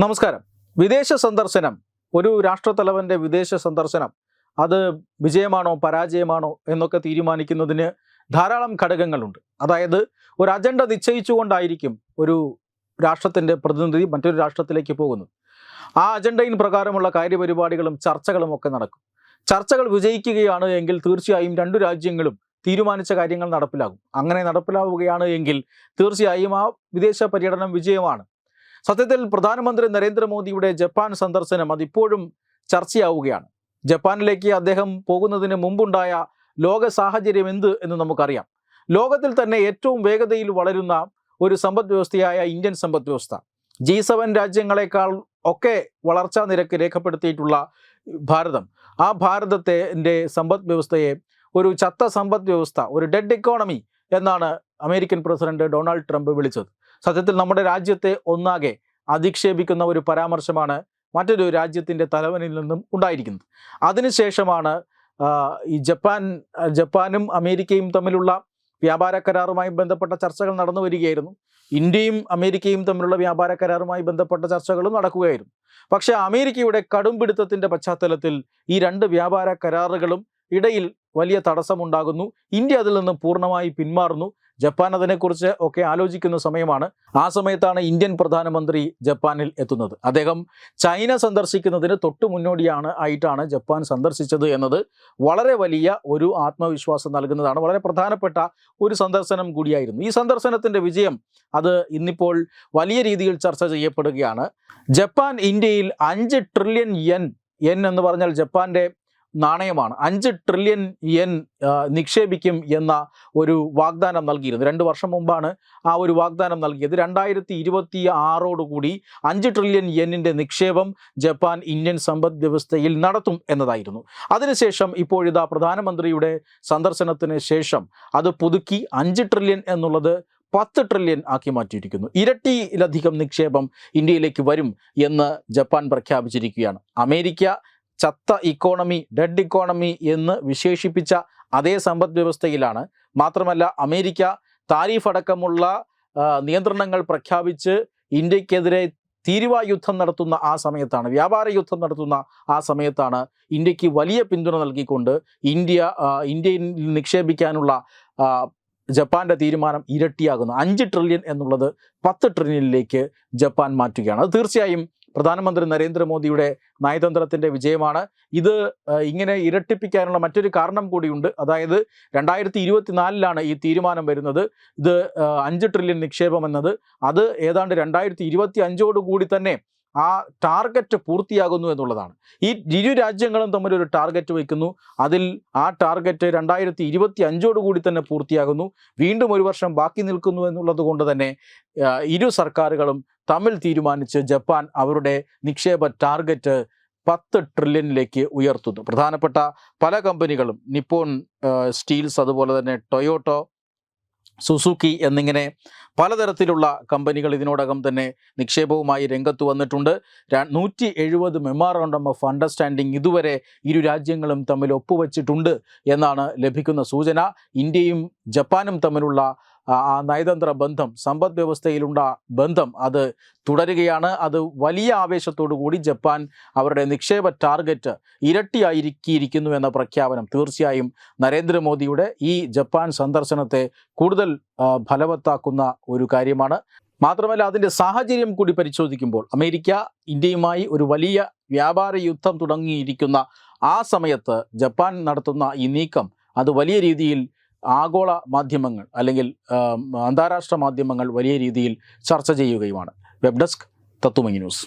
നമസ്കാരം. വിദേശ സന്ദർശനം. ഒരു രാഷ്ട്രത്തലവന്റെ വിദേശ സന്ദർശനം. അത് വിജയമാണോ പരാജയമാണോ എന്നൊക്കെ തീരുമാനിക്കുന്നതിന് ധാരാളം ഘടകങ്ങളുണ്ട്. അതായത് ഒരു അജണ്ട നിശ്ചയിച്ചുകൊണ്ടായിരിക്കും ഒരു രാഷ്ട്രത്തിന്റെ പ്രതിനിധി മറ്റൊരു രാഷ്ട്രത്തിലേക്ക് പോകുന്നത്. ആ അജണ്ടയിൻ പ്രകാരമുള്ള കാര്യപരിപാടികളും ചർച്ചകളും ഒക്കെ നടക്കും. ചർച്ചകൾ വിജയിക്കുകയാണ് എങ്കിൽ തീർച്ചയായും രണ്ടു രാജ്യങ്ങളും തീരുമാനിച്ച കാര്യങ്ങൾ നടപ്പിലാകും. അങ്ങനെ നടപ്പിലാവുകയാണ് എങ്കിൽ തീർച്ചയായും ആ വിദേശ പര്യടനം വിജയമാണ്. സത്യത്തിൽ പ്രധാനമന്ത്രി നരേന്ദ്രമോദിയുടെ ജപ്പാൻ സന്ദർശനം അതിപ്പോഴും ചർച്ചയാവുകയാണ്. ജപ്പാനിലേക്ക് അദ്ദേഹം പോകുന്നതിന് മുമ്പുണ്ടായ ലോക സാഹചര്യം എന്ത് എന്ന് നമുക്കറിയാം. ലോകത്തിൽ തന്നെ ഏറ്റവും വേഗതയിൽ വളരുന്ന ഒരു സമ്പദ് വ്യവസ്ഥയായ ഇന്ത്യൻ സമ്പദ് വ്യവസ്ഥ. ജി സെവൻ രാജ്യങ്ങളെക്കാൾ ഒക്കെ വളർച്ചാ നിരക്ക് രേഖപ്പെടുത്തിയിട്ടുള്ള ഭാരതം. ആ ഭാരതത്തെ സമ്പദ് വ്യവസ്ഥയെ ഒരു ചത്ത സമ്പദ് വ്യവസ്ഥ ഒരു ഡെഡ് ഇക്കോണമി എന്നാണ് അമേരിക്കൻ പ്രസിഡന്റ് ഡൊണാൾഡ് ട്രംപ് വിളിച്ചത്. സത്യത്തിൽ നമ്മുടെ രാജ്യത്തെ ഒന്നാകെ അധിക്ഷേപിക്കുന്ന ഒരു പരാമർശമാണ് മറ്റൊരു രാജ്യത്തിന്റെ തലവനിൽ നിന്നും ഉണ്ടായിരിക്കുന്നത്. അതിനുശേഷമാണ് ഈ ജപ്പാൻ ജപ്പാനും അമേരിക്കയും തമ്മിലുള്ള വ്യാപാര കരാറുമായി ബന്ധപ്പെട്ട ചർച്ചകൾ നടന്നു വരികയായിരുന്നു. ഇന്ത്യയും അമേരിക്കയും തമ്മിലുള്ള വ്യാപാര കരാറുമായി ബന്ധപ്പെട്ട ചർച്ചകളും നടക്കുകയായിരുന്നു. പക്ഷേ അമേരിക്കയുടെ കടുംപിടുത്തത്തിന്റെ പശ്ചാത്തലത്തിൽ ഈ രണ്ട് വ്യാപാര കരാറുകളും ഇടയിൽ വലിയ തടസ്സമുണ്ടാകുന്നു. ഇന്ത്യ അതിൽ നിന്ന് പൂർണമായി പിന്മാറുന്നു. ജപ്പാൻ അതിനെക്കുറിച്ച് ഒക്കെ ആലോചിക്കുന്ന സമയമാണ്. ആ സമയത്താണ് ഇന്ത്യൻ പ്രധാനമന്ത്രി ജപ്പാനിൽ എത്തുന്നത്. അദ്ദേഹം ചൈന സന്ദർശിക്കുന്നതിന് തൊട്ട് മുന്നോടിയാണ് ആയിട്ടാണ് ജപ്പാൻ സന്ദർശിച്ചത് എന്നത് വളരെ വലിയ ഒരു ആത്മവിശ്വാസം നൽകുന്നതാണ്. വളരെ പ്രധാനപ്പെട്ട ഒരു സന്ദർശനം കൂടിയായിരുന്നു. ഈ സന്ദർശനത്തിന്റെ വിജയം അത് ഇന്നിപ്പോൾ വലിയ രീതിയിൽ ചർച്ച ചെയ്യപ്പെടുകയാണ്. ജപ്പാൻ ഇന്ത്യയിൽ അഞ്ച് ട്രില്യൺ യെൻ എൻ എന്ന് പറഞ്ഞാൽ ജപ്പാന്റെ നാണയമാണ്. അഞ്ച് ട്രില്യൺ യെൻ നിക്ഷേപിക്കും എന്ന ഒരു വാഗ്ദാനം നൽകിയിരുന്നു. രണ്ട് വർഷം മുമ്പാണ് ആ ഒരു വാഗ്ദാനം നൽകിയത്. രണ്ടായിരത്തി ഇരുപത്തി ആറോടുകൂടി അഞ്ച് ട്രില്യൺ യെന്നിന്റെ നിക്ഷേപം ജപ്പാൻ ഇന്ത്യൻ സമ്പദ് വ്യവസ്ഥയിൽ നടത്തും എന്നതായിരുന്നു. അതിനുശേഷം ഇപ്പോഴിതാ പ്രധാനമന്ത്രിയുടെ സന്ദർശനത്തിന് ശേഷം അത് പുതുക്കി അഞ്ച് ട്രില്യൺ എന്നുള്ളത് പത്ത് ട്രില്യൺ ആക്കി മാറ്റിയിരിക്കുന്നു. ഇരട്ടിയിലധികം നിക്ഷേപം ഇന്ത്യയിലേക്ക് വരും എന്ന് ജപ്പാൻ പ്രഖ്യാപിച്ചിരിക്കുകയാണ്. അമേരിക്ക ചത്ത ഇക്കോണമി ഡെഡ് ഇക്കോണമി എന്ന് വിശേഷിപ്പിച്ച അതേ സമ്പദ് വ്യവസ്ഥയിലാണ്. മാത്രമല്ല അമേരിക്ക താരിഫ് അടക്കമുള്ള നിയന്ത്രണങ്ങൾ പ്രഖ്യാപിച്ച് ഇന്ത്യക്കെതിരെ തീരുവ യുദ്ധം നടത്തുന്ന ആ സമയത്താണ് വ്യാപാര യുദ്ധം നടത്തുന്ന ആ സമയത്താണ് ഇന്ത്യയ്ക്ക് വലിയ പിന്തുണ നൽകിക്കൊണ്ട് ഇന്ത്യ ഇന്ത്യയിൽ നിക്ഷേപിക്കാനുള്ള ജപ്പാന്റെ തീരുമാനം ഇരട്ടിയാകുന്നു. അഞ്ച് ട്രില്യൺ എന്നുള്ളത് പത്ത് ട്രില്യണിലേക്ക് ജപ്പാൻ മാറ്റുകയാണ്. അത് തീർച്ചയായും പ്രധാനമന്ത്രി നരേന്ദ്രമോദിയുടെ നയതന്ത്രത്തിന്റെ വിജയമാണ്. ഇത് ഇങ്ങനെ ഇരട്ടിപ്പിക്കാനുള്ള മറ്റൊരു കാരണം കൂടിയുണ്ട്. അതായത് രണ്ടായിരത്തി ഇരുപത്തിനാലിലാണ് ഈ തീരുമാനം വരുന്നത്. ഇത് അഞ്ച് ട്രില്യൺ നിക്ഷേപം എന്നത്. അത് ഏതാണ്ട് രണ്ടായിരത്തി ഇരുപത്തി അഞ്ചോടുകൂടി തന്നെ ആ ടാർഗറ്റ് പൂർത്തിയാകുന്നു എന്നുള്ളതാണ്. ഈ ഇരു രാജ്യങ്ങളും തമ്മിൽ ഒരു ടാർഗറ്റ് വയ്ക്കുന്നു. അതിൽ ആ ടാർഗറ്റ് രണ്ടായിരത്തി ഇരുപത്തി അഞ്ചോടുകൂടി തന്നെ പൂർത്തിയാകുന്നു. വീണ്ടും ഒരു വർഷം ബാക്കി നിൽക്കുന്നു എന്നുള്ളത് കൊണ്ട് തന്നെ ഇരു സർക്കാരുകളും തമ്മിൽ തീരുമാനിച്ച് ജപ്പാൻ അവരുടെ നിക്ഷേപ ടാർഗറ്റ് പത്ത് ട്രില്യണിലേക്ക് ഉയർത്തുന്നു. പ്രധാനപ്പെട്ട പല കമ്പനികളും നിപ്പോൺ സ്റ്റീൽസ് അതുപോലെ തന്നെ ടൊയോട്ടോ സുസുക്കി എന്നിങ്ങനെ പലതരത്തിലുള്ള കമ്പനികൾ ഇതിനോടകം തന്നെ നിക്ഷേപവുമായി രംഗത്ത് വന്നിട്ടുണ്ട്. നൂറ്റി എഴുപത് മെമ്മോറാണ്ടം ഓഫ് അണ്ടർസ്റ്റാൻഡിംഗ് ഇതുവരെ ഇരു രാജ്യങ്ങളും തമ്മിൽ ഒപ്പുവച്ചിട്ടുണ്ട് എന്നാണ് ലഭിക്കുന്ന സൂചന. ഇന്ത്യയും ജപ്പാനും തമ്മിലുള്ള ആ നയതന്ത്ര ബന്ധം സമ്പദ് വ്യവസ്ഥയിലുണ്ട ബന്ധം അത് തുടരുകയാണ്. അത് വലിയ ആവേശത്തോടു കൂടി ജപ്പാൻ അവരുടെ നിക്ഷേപ ടാർഗറ്റ് ഇരട്ടിയായിരിക്കിയിരിക്കുന്നു എന്ന പ്രഖ്യാപനം തീർച്ചയായും നരേന്ദ്രമോദിയുടെ ഈ ജപ്പാൻ സന്ദർശനത്തെ കൂടുതൽ ഫലവത്താക്കുന്ന ഒരു കാര്യമാണ്. മാത്രമല്ല അതിന്റെ സാഹചര്യം കൂടി പരിശോധിക്കുമ്പോൾ അമേരിക്ക ഇന്ത്യയുമായി ഒരു വലിയ വ്യാപാര യുദ്ധം തുടങ്ങിയിരിക്കുന്ന ആ സമയത്ത് ജപ്പാൻ നടത്തുന്ന ഈ നീക്കം അത് വലിയ രീതിയിൽ ആഗോള മാധ്യമങ്ങൾ അല്ലെങ്കിൽ അന്താരാഷ്ട്ര മാധ്യമങ്ങൾ വലിയ രീതിയിൽ ചർച്ച ചെയ്യുകയുമാണ്. വെബ് ഡെസ്ക് തത്തുമങ്ങി ന്യൂസ്.